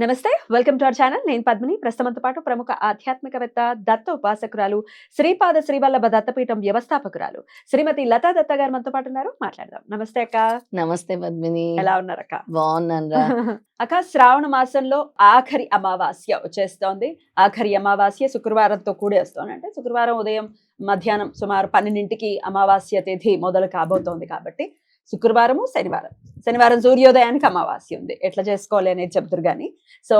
నమస్తే welcome to our channel. నేను పద్మిని. ప్రస్తుతంతో పాటు ప్రముఖ ఆధ్యాత్మికవేత్త దత్త ఉపాసకురాలు శ్రీపాద శ్రీవల్లభ దత్తపీఠం వ్యవస్థాపకురాలు శ్రీమతి లతా దత్త గారు మనతో పాటు ఉన్నారు. మాట్లాడదాం. నమస్తే అక్క. నమస్తే పద్మిని. ఎలా ఉన్నారు అక్క బాగున్నాను రా అక్క శ్రావణ మాసంలో ఆఖరి అమావాస్య వచ్చేస్తోంది. ఆఖరి అమావాస్య శుక్రవారంతో కూడి వస్తోంది అంటే శుక్రవారం ఉదయం మధ్యాహ్నం సుమారు పన్నెండింటికి అమావాస్య తిథి మొదలు కాబోతోంది కాబట్టి శుక్రవారము శనివారం. శనివారం సూర్యోదయానికి అమావాస్య ఉంది. ఎట్లా చేసుకోవాలి అనేది చెప్తారు కానీ సో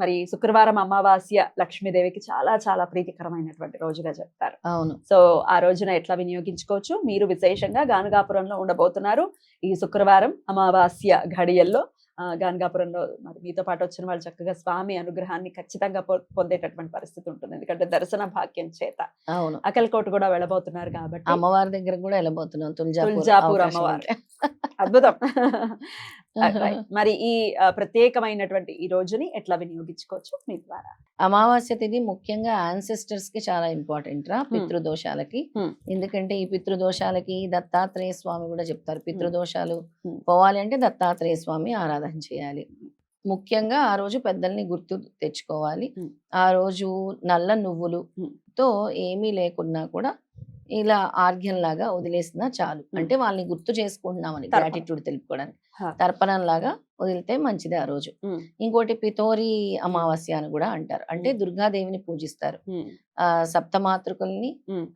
మరి శుక్రవారం అమావాస్య లక్ష్మీదేవికి చాలా చాలా ప్రీతికరమైనటువంటి రోజుగా చెప్తారు. అవును. సో ఆ రోజున ఎట్లా వినియోగించుకోవచ్చు? మీరు విశేషంగా గానుగాపురంలో ఉండబోతున్నారు. ఈ శుక్రవారం అమావాస్య ఘడియల్లో గానుగాపురంలో మరి మీతో పాటు వచ్చిన వాళ్ళు చక్కగా స్వామి అనుగ్రహాన్ని ఖచ్చితంగా పొందేటటువంటి పరిస్థితి ఉంటుంది ఎందుకంటే దర్శన భాగ్యం చేత అవును అకల్కోట కూడా వెళ్ళబోతున్నారు కాబట్టి అమ్మవారి దగ్గర కూడా వెళ్ళబోతున్నాం తుల్జాపూర్ అమ్మవారు. అద్భుతం. మరి ఈ ప్రత్యేకమైనటువంటి ఈ రోజుని ఎట్లా వినియోగించుకోవచ్చు మీ ద్వారా అమావాస్య తిథి ముఖ్యంగా ఆన్సెస్టర్స్కి చాలా ఇంపార్టెంట్ రా పితృదోషాలకి. ఎందుకంటే ఈ పితృదోషాలకి దత్తాత్రేయ స్వామి కూడా చెప్తారు పితృదోషాలు. పోవాలి అంటే దత్తాత్రేయ స్వామి ఆరాధన చేయాలి ముఖ్యంగా ఆ రోజు పెద్దల్ని గుర్తు తెచ్చుకోవాలి. ఆ రోజు నల్ల నువ్వులు. తో ఏమీ లేకున్నా కూడా ఇలా ఆర్ఘ్యం లాగా వదిలేసినా చాలు అంటే వాళ్ళని గుర్తు చేసుకుంటున్నామని. గ్రాటిట్యూడ్ తెలుపుకోవడానికి. తర్పణం లాగా వదిలితే మంచిది ఆ రోజు. ఇంకోటి పితోరి అమావాస్య అని కూడా అంటారు అంటే. దుర్గాదేవిని పూజిస్తారు. ఆ సప్తమాతృకుల్ని.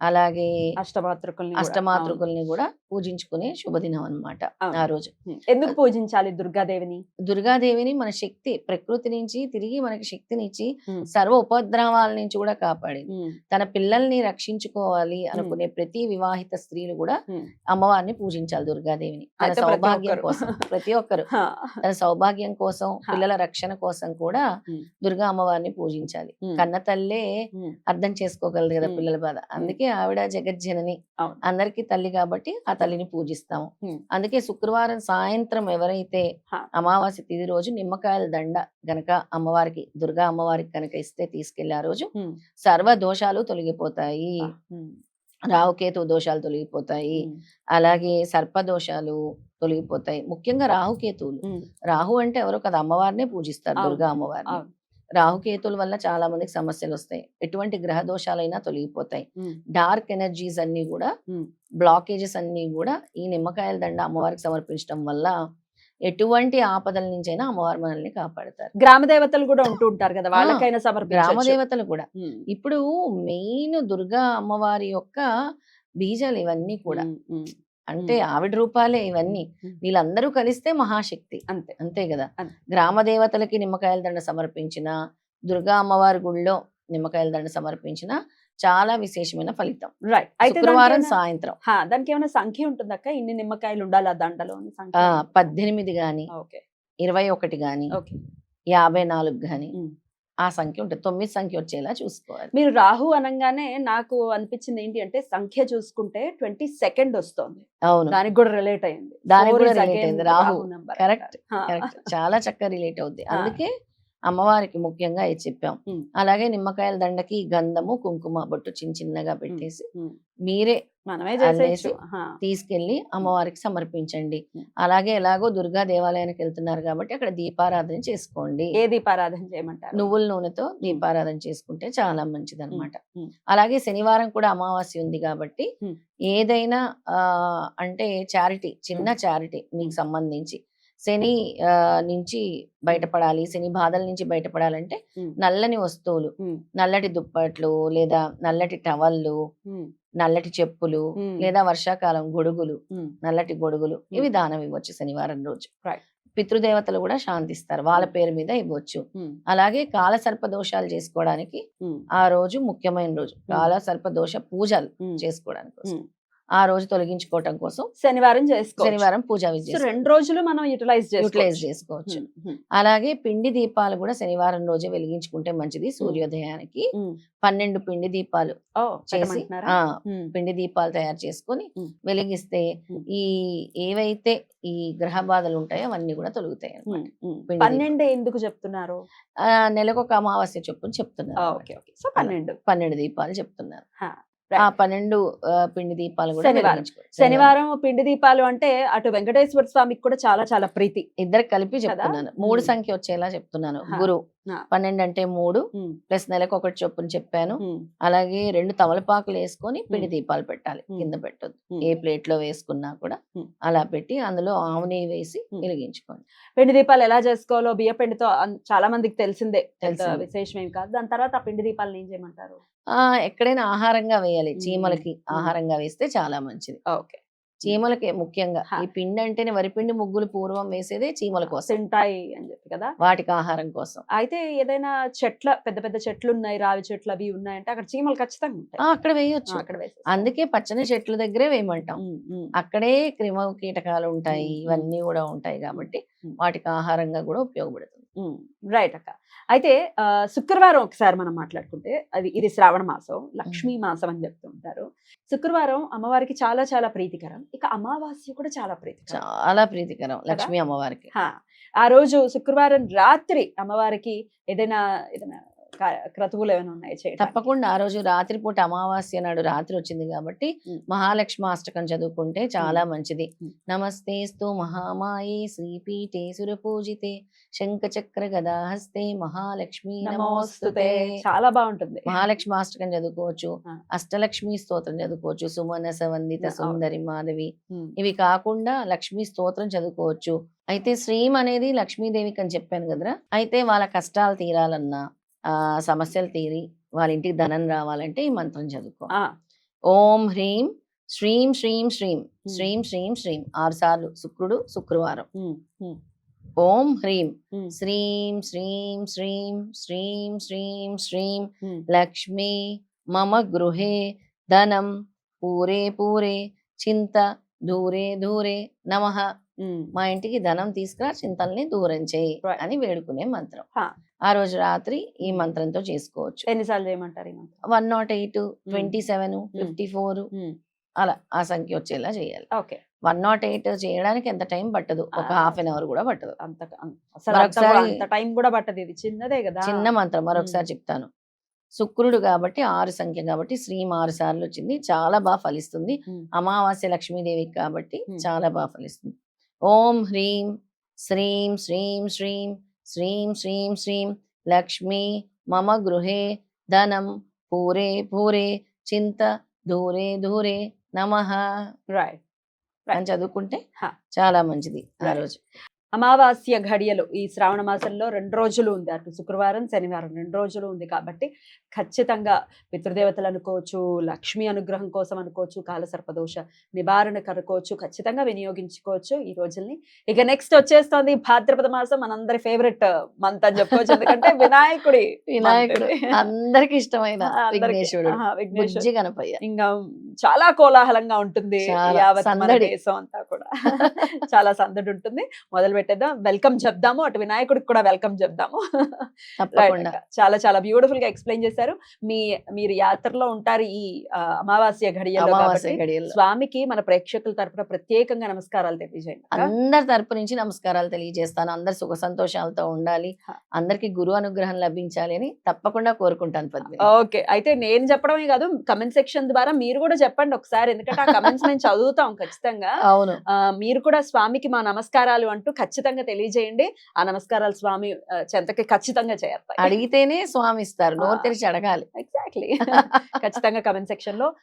అలాగే అష్టమాతృకుల్ని కూడా. అష్టమాతృకుల్ని కూడా పూజించుకునే శుభదినం అన్నమాట అవును. ఆ రోజు. ఎందుకు పూజించాలి దుర్గాదేవిని దుర్గాదేవిని మన శక్తి ప్రకృతి నుంచి తిరిగి మనకి శక్తినిచ్చి. సర్వ ఉపద్రవాల నుంచి కూడా కాపాడింది తన పిల్లల్ని రక్షించుకోవాలి అనుకునే ప్రతి వివాహిత స్త్రీలు కూడా. అమ్మవారిని పూజించాలి దుర్గాదేవిని తన సౌభాగ్యం. కోసం ప్రతి ఒక్కరు సౌభాగ్యం కోసం. పిల్లల రక్షణ కోసం కూడా. దుర్గా అమ్మవారిని పూజించాలి. కన్న తల్లే. అర్థం చేసుకోగలదు కదా. పిల్లల బాధ అందుకే ఆవిడ జగజ్జనని. అందరికీ తల్లి కాబట్టి ఆ తల్లిని పూజిస్తాము. అందుకే శుక్రవారం సాయంత్రం ఎవరైతే. అమావాస్య తిథి రోజు నిమ్మకాయల దండ గనక అమ్మవారికి దుర్గా అమ్మవారికి కనుక ఇస్తే తీసుకెళ్ళి ఆ రోజు. సర్వ దోషాలు తొలగిపోతాయి. రాహుకేతు దోషాలు తొలగిపోతాయి. అలాగే సర్ప దోషాలు తొలగిపోతాయి ముఖ్యంగా రాహుకేతువులు. రాహు అంటే ఎవరో కదా అమ్మవారినే పూజిస్తారు. దుర్గా అమ్మవారిని. రాహుకేతుల వల్ల చాలా మందికి సమస్యలు వస్తాయి ఎటువంటి గ్రహ దోషాలైనా తొలగిపోతాయి. డార్క్ ఎనర్జీస్ అన్ని కూడా. బ్లాకేజెస్ అన్ని కూడా ఈ నిమ్మకాయల దండ అమ్మవారికి సమర్పించడం వల్ల ఎటువంటి ఆపదల నుంచైనా అమ్మవారు మనల్ని కాపాడతారు గ్రామ దేవతలు కూడా ఉంటూ ఉంటారు కదా వాళ్ళకైనా గ్రామ దేవతలు కూడా. ఇప్పుడు మెయిన్ దుర్గా అమ్మవారి యొక్క బీజాలు ఇవన్నీ కూడా. అంటే ఆవిడ రూపాలే ఇవన్నీ. వీళ్ళందరూ కలిస్తే మహాశక్తి అంతే అంతే కదా. గ్రామ దేవతలకి నిమ్మకాయల దండ సమర్పించిన దుర్గా అమ్మవారి గుళ్ళో నిమ్మకాయల దండ సమర్పించిన చాలా విశేషమైన ఫలితం. రైట్ అయితే శుక్రవారం సాయంత్రం. దానికి ఏమైనా సంఖ్య ఉంటుందక్క? ఇన్ని నిమ్మకాయలు ఉండాలి ఆ దండలో పద్దెనిమిది గాని ఓకే. ఇరవై ఒకటి గాని ఓకే. యాభై నాలుగు గాని. ఆ సంఖ్య ఉంటుంది. తొమ్మిది సంఖ్య వచ్చేలా చూసుకోవాలి. మీరు రాహు అనగానే నాకు అనిపించింది ఏంటి అంటే సంఖ్య చూసుకుంటే ట్వంటీ సెకండ్ వస్తుంది. అవును. దానికి కూడా రిలేట్ అయింది దానికి కూడా again అయింది. రాహు. కరెక్ట్ చాలా చక్కగా రిలేట్ అవుద్ది. అందుకే అమ్మవారికి ముఖ్యంగా ఇది చెప్పాం. అలాగే నిమ్మకాయల దండకి గంధము కుంకుమ బొట్టు చిన్న చిన్నగా పెట్టేసి. మీరే హా. తీసుకెళ్ళి అమ్మవారికి సమర్పించండి. అలాగే ఎలాగో దుర్గా దేవాలయానికి వెళ్తున్నారు కాబట్టి అక్కడ దీపారాధన చేసుకోండి ఏ దీపారాధన చేయమంటారు నువ్వుల నూనెతో దీపారాధన చేసుకుంటే చాలా మంచిది అనమాట. అలాగే శనివారం కూడా అమావాస్య ఉంది కాబట్టి. ఏదైనా అంటే చారిటీ చిన్న చారిటీ మీకు సంబంధించి శని నుంచి బయటపడాలి శని బాధల నుంచి బయటపడాలంటే. నల్లని వస్తువులు. నల్లటి దుప్పట్లు లేదా నల్లటి టవళ్ళు ఉమ్. నల్లటి చెప్పులు. లేదా వర్షాకాలం గొడుగులు. నల్లటి గొడుగులు ఇవి దానం ఇవ్వచ్చు శనివారం రోజు. పితృదేవతలు కూడా శాంతిస్తారు వాళ్ళ. పేరు మీద ఇవ్వచ్చు. అలాగే కాలసర్ప దోషాలు చేసుకోవడానికి. ఆ రోజు ముఖ్యమైన రోజు కాలసర్ప దోష పూజలు. చేసుకోవడానికి. ఆ రోజు తొలగించుకోవటం కోసం శనివారం చేసుకో శనివారం పూజా విజయ రెండు రోజులు మనం యూటిలైజ్ యూటిలైజ్ చేసుకోవచ్చు. అలాగే పిండి దీపాలు కూడా శనివారం రోజే వెలిగించుకుంటే మంచిది సూర్యోదయానికి. పన్నెండు పిండి దీపాలు చేసి పిండి దీపాలు తయారు చేసుకొని. వెలిగిస్తే. ఈ ఏవైతే ఈ గ్రహ బాధలు ఉంటాయో అవన్నీ కూడా తొలుగుతాయి పన్నెండు ఎందుకు చెప్తున్నారు? నెలకు ఒక అమావాస్య చొప్పున చెప్తున్నారు సో పన్నెండు. పన్నెండు దీపాలు చెప్తున్నారు. ఆ. పన్నెండు పిండి దీపాలు కూడా శనివారం. శనివారం పిండి దీపాలు అంటే అటు వెంకటేశ్వర స్వామికి కూడా చాలా చాలా ప్రీతి ఇద్దరు కలిపి? చెప్తున్నాను మూడు. సంఖ్య వచ్చేలా చెప్తున్నాను. గురు. పన్నెండు అంటే మూడు ప్లస్ నెలకు ఒకటి చొప్పున చెప్పాను అలాగే రెండు తమలపాకులు వేసుకొని పిండి. దీపాలు పెట్టాలి. కింద పెట్టొద్దు. ఏ ప్లేట్లో వేసుకున్నా కూడా. అలా పెట్టి అందులో ఆవు నెయ్యి వేసి. వెలిగించుకోండి పిండి దీపాలు ఎలా చేసుకోవాలో బియ్య పిండితో చాలా మందికి తెలిసిందే. విశేషం ఏం కాదు దాని తర్వాత ఆ పిండి దీపాలను ఏం చేయమంటారు ఆ ఎక్కడైనా ఆహారంగా వేయాలి. చీమలకి. ఆహారంగా వేస్తే చాలా మంచిది ఓకే చీమలకి ముఖ్యంగా. ఈ పిండి అంటేనే వరిపిండి ముగ్గులు పూర్వం వేసేదే చీమల కోసం. తింటాయి అని చెప్పి కదా? వాటికి ఆహారం కోసం. అయితే ఏదైనా చెట్ల పెద్ద పెద్ద చెట్లు ఉన్నాయి రావి చెట్లు అవి ఉన్నాయంటే అక్కడ చీమలు ఖచ్చితంగా ఉంటాయి. అక్కడ వేయొచ్చు. అక్కడ. అందుకే పచ్చని చెట్ల దగ్గరే వేయమంటాం. అక్కడే క్రిమ కీటకాలు ఉంటాయి. ఇవన్నీ కూడా ఉంటాయి కాబట్టి. వాటికి ఆహారంగా కూడా ఉపయోగపడుతుంది. రైట్ అక్క. అయితే శుక్రవారం ఒకసారి మనం మాట్లాడుకుంటే అది ఇది శ్రావణ మాసం లక్ష్మీ మాసం అని చెప్తుంటారు శుక్రవారం అమ్మవారికి చాలా చాలా ప్రీతికరం. ఇక అమావాస్య కూడా చాలా ప్రీతికరం. చాలా ప్రీతికరం లక్ష్మీ అమ్మవారికి. ఆ రోజు శుక్రవారం రాత్రి అమ్మవారికి ఏదైనా ఏదైనా క్రతువులు ఏమైనా ఉన్నాయి తప్పకుండా. ఆ రోజు రాత్రిపూట అమావాస్య నాడు రాత్రి వచ్చింది కాబట్టి. మహాలక్ష్మి అష్టకం చదువుకుంటే చాలా మంచిది. ఉమ్. నమస్తేస్తు మహామాయే శ్రీపీఠే సురపూజితే శంఖ చక్ర గదాహస్తే మహాలక్ష్మి నమోస్తుతే. చాలా బాగుంటుంది. మహాలక్ష్మి అష్టకం చదువుకోవచ్చు. అష్టలక్ష్మి స్తోత్రం చదువుకోవచ్చు. సుమనస వందిత. సుందరి మాధవి. ఇవి కాకుండా లక్ష్మీ స్తోత్రం చదువుకోవచ్చు. అయితే శ్రీం అనేది లక్ష్మీదేవికి అని చెప్పాను కదరా. అయితే వాళ్ళ కష్టాలు తీరాలన్నా సమస్యలు తీరి వాళ్ళ ఇంటికి ధనం రావాలంటే ఈ మంత్రం చదువుకో ఓం హ్రీం శ్రీం శ్రీం శ్రీం శ్రీం శ్రీం శ్రీం ఆరు సార్లు శుక్రుడు శుక్రవారం. ఓం హ్రీం శ్రీం శ్రీం శ్రీం శ్రీం శ్రీం శ్రీం. లక్ష్మీ మమ గృహే ధనం పూరే పూరే చింత దూరే దూరే నమః. మా ఇంటికి ధనం తీసుకురా చింతల్ని దూరం చేయి. అని వేడుకునే మంత్రం. ఆ రోజు రాత్రి ఈ మంత్రంతో చేసుకోవచ్చు. ఎన్నిసార్లు చేయమంటారు? One naught eight twenty seven fifty four అలా ఆ సంఖ్య వచ్చేలా చేయాలి. ఓకే. వన్ నాట్ ఎయిట్ చేయడానికి ఎంత టైం పట్టదు? ఒక. హాఫ్ అన్ అవర్ కూడా పట్టదు. అంత మరొకసారి- టైం కూడా పట్టదు. ఇది చిన్నదే కదా. చిన్న మంత్రం మరొకసారి చెప్తాను. శుక్రుడు కాబట్టి ఆరు సంఖ్య కాబట్టి శ్రీం ఆరు సార్లు వచ్చింది. చాలా బాగా ఫలిస్తుంది. అమావాస్య లక్ష్మీదేవికి కాబట్టి. చాలా బాగా ఫలిస్తుంది. ఓం హ్రీం శ్రీం శ్రీం శ్రీం శ్రీం శ్రీం శ్రీం లక్ష్మీ మమ గృహే ధనం పూరే పూరే చింత దూరే దూరే నమః రైట్ అని చదువుకుంటే హా. చాలా మంచిది ఆ. రోజు అమావాస్య ఘడియలు ఈ శ్రావణ మాసంలో రెండు రోజులు ఉంది. అటు శుక్రవారం శనివారం రెండు రోజులు ఉంది కాబట్టి ఖచ్చితంగా పితృదేవతలు అనుకోవచ్చు లక్ష్మీ అనుగ్రహం కోసం అనుకోవచ్చు కాలసర్పదోష నివారణకు అనుకోవచ్చు ఖచ్చితంగా వినియోగించుకోవచ్చు ఈ రోజుల్ని. ఇక నెక్స్ట్ వచ్చేస్తోంది భాద్రపద మాసం. మనందరి ఫేవరెట్ మంత్ అని చెప్పుకోవచ్చు. ఎందుకంటే వినాయకుడి వినాయకుడు. అందరికి ఇష్టమైన విఘ్నేశ్వరుడు. విఘ్నేశ్వరుడు. గణపయ్య. ఇంకా చాలా కోలాహలంగా ఉంటుంది యావత్ మన. దేశం అంతా కూడా. చాలా సందడి ఉంటుంది. మొదలు పెట్టేద్దాం. వెల్కమ్ చెప్దాము. అటు వినాయకుడికి కూడా వెల్కమ్ చెప్దాము. చాలా చాలా బ్యూటిఫుల్గా ఎక్స్ప్లెయిన్ చేశారు. మీ మీరు యాత్రలో ఉంటారు ఈ అమావాస్య ఘడియలో స్వామికి మన ప్రేక్షకుల తరపున ప్రత్యేకంగా నమస్కారాలు తెలియజేయండి. అందరి తరపు నుంచి నమస్కారాలు తెలియజేస్తాను. అందరు సుఖ సంతోషాలతో ఉండాలి. అందరికి గురు అనుగ్రహం లభించాలి అని తప్పకుండా కోరుకుంటాను పద్మిని. ఓకే. అయితే నేను చెప్పడమే కాదు కమెంట్ సెక్షన్ ద్వారా మీరు కూడా చెప్పండి ఒకసారి. ఎందుకంటే ఆ కమెంట్స్ మేము చదువుతాం ఖచ్చితంగా. అవును. మీరు కూడా స్వామికి మా నమస్కారాలు అంటూ ఖచ్చితంగా తెలియజేయండి. ఆ నమస్కారాలు స్వామి చెంతకి ఖచ్చితంగా చేస్తాయి అడిగితేనే స్వామి ఇస్తారు. నోరు. తెరిచి అడగాలి. ఎగ్జాక్ట్లీ. ఖచ్చితంగా కమెంట్ సెక్షన్లో